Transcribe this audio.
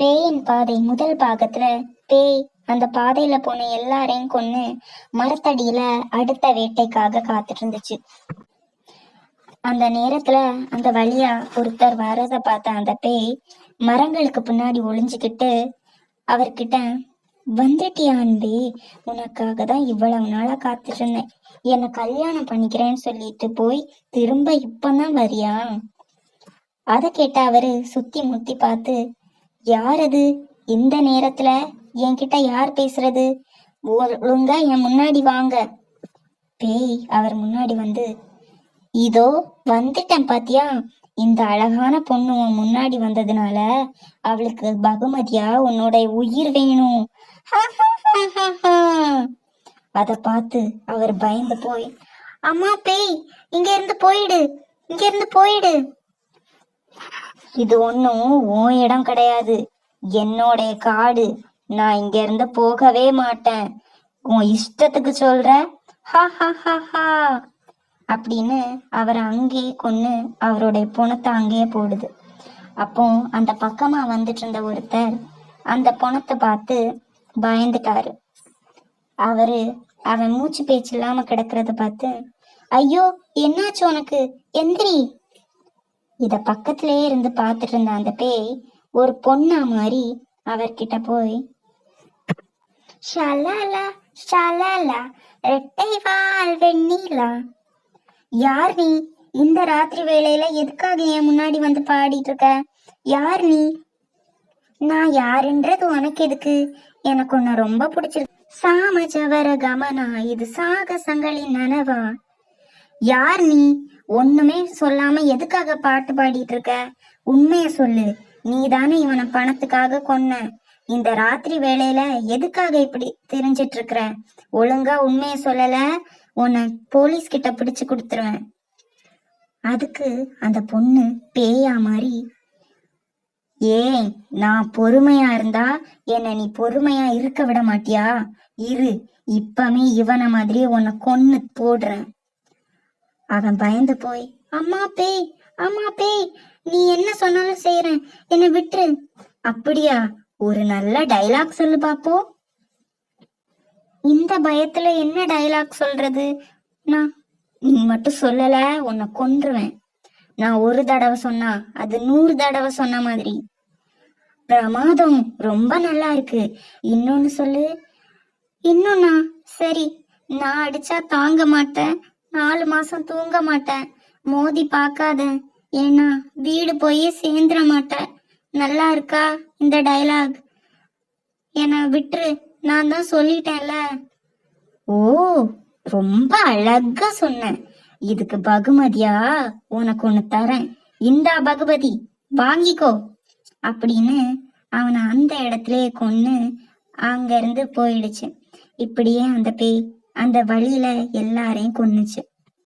பேயின் பாதை முதல் பாகத்துல பேய் அந்த பாதையில போன எல்லாரையும் கொன்னு மரத்தடியில அடுத்த வேட்டைக்காக காத்துட்டு இருந்துச்சு அந்த நேரத்துல அந்த வழியா ஒருத்தர் வரத பார்த்த அந்த பேய் மரங்களுக்கு பின்னாடி ஒளிஞ்சுக்கிட்டு அவர்கிட்ட வந்துட்டியா அன்பே உனக்காக தான் இவ்வளவு நாளா காத்துட்டு இருந்தேன் என்ன கல்யாணம் பண்ணிக்கிறேன்னு சொல்லிட்டு போய் திரும்ப இப்பதான் வரியா? அதை கேட்ட அவரு சுத்தி முத்தி பார்த்து யார் அது இந்த நேரத்துல என்கிட்ட யார் பேசுறது? ஒழுங்கா என் முன்னாடி வாங்க. பேய் அவர் முன்னாடி வந்து இதோ வந்துட்டேன் பாத்தியா? இந்த அழகான பொண்ணு உன் முன்னாடி வந்ததுனால அவளுக்கு பகுமதியா? உன்னோட உயிர் வேணும். அத பார்த்து அவர் பயந்து போய் அம்மா பேய் இங்க இருந்து போயிடு இங்க இருந்து போயிடு. இது ஒன்றும் உன் இடம் கிடையாது. என்னோடைய காடு. நான் இங்க இருந்து போகவே மாட்டேன். உன் இஷ்டத்துக்கு சொல்ற? ஹா ஹா ஹா ஹா. அப்படின்னு அவரை அங்கேயே கொன்னு அவருடைய புணத்தை அங்கேயே போடுது. அப்போ அந்த பக்கமா வந்துட்டு இருந்த ஒருத்தர் அந்த புணத்தை பார்த்து பயந்துட்டாரு. அவரு அவன் மூச்சு பேச்சு இல்லாம கிடக்கிறத பார்த்து ஐயோ என்னாச்சு உனக்கு? எந்திரி இத பக்கத்திலேயே இருந்து பார்த்துட்டு இருந்த அந்த பேய் ஒரு பொண்ணா மாதிரி அவர்கிட்ட போய் ஷலலா ஷலலா ரெட்டை வால் வெண்ணிலா. யார் நீ? இந்த ராத்திரி வேளையில எதுக்காக என் முன்னாடி வந்து பாடிட்டு இருக்க? யார் நீ? நான் யாருன்றது உனக்கு எதுக்கு? எனக்கு உன்னை ரொம்ப பிடிச்சிருக்கு. சாமஜவர கமனா இது சாகசங்களின் நனவா. யார் நீ? ஒண்ணுமே சொல்லாம எதுக்காக பாட்டு பாடிட்டு இருக்க? உண்மைய சொல்லு. நீ தானே இவனை பணத்துக்காக கொன்ன. இந்த ராத்திரி வேலையில எதுக்காக இப்படி தெரிஞ்சிட்டு இருக்கிற? ஒழுங்கா உண்மைய சொல்லல. உன்னை போலீஸ் கிட்ட பிடிச்சு கொடுத்துருவேன். அதுக்கு அந்த பொண்ணு பேயா மாதிரி ஏன் நான் பொறுமையா இருந்தா என்ன நீ பொறுமையா இருக்க விட மாட்டியா? இரு இப்பமே இவனை மாதிரி உன்னை கொன்னு போடுறேன். அவன் பயந்து போய் அம்மா பேய் அம்மா பேய் நீ என்ன சொன்னாலும் செய்யறேன் என்னை விட்டுரு. அப்படியா? ஒரு நல்ல டைலாக் சொல்லு பாப்போம் இந்த பயத்துல என்ன டைலாக் சொல்றது? நான் நீ மட்டும் சொல்லல உன்னை கொன்றுவேன். நான் ஒரு தடவை சொன்னா அது நூறு தடவை சொன்ன மாதிரி. பிரமாதம் ரொம்ப நல்லா இருக்கு. இன்னொன்னு சொல்லு. இன்னொன்னா? சரி நான் அடிச்சா தாங்க மாட்டேன். நாலு மாசம் தூங்க மாட்டேன். மோதி பார்க்காத. ஏன்னா வீடு போய் சேர்ந்துட மாட்டேன். நல்லா இருக்கா இந்த டயலாக் என்னை விட்டுரு. நான் தான் சொல்லிட்டேன்ல. ஓ ரொம்ப அழகா சொன்ன. இதுக்கு பகுமதியா? உனக்கு ஒண்ணு தரேன். இந்தா பகுமதி வாங்கிக்கோ. அப்படின்னு அவனை அந்த இடத்துலயே கொன்னு அங்க இருந்து போயிடுச்சு. இப்படியே அந்த பேய் அந்த வழியில எல்லாரையும் கொன்னுச்சு.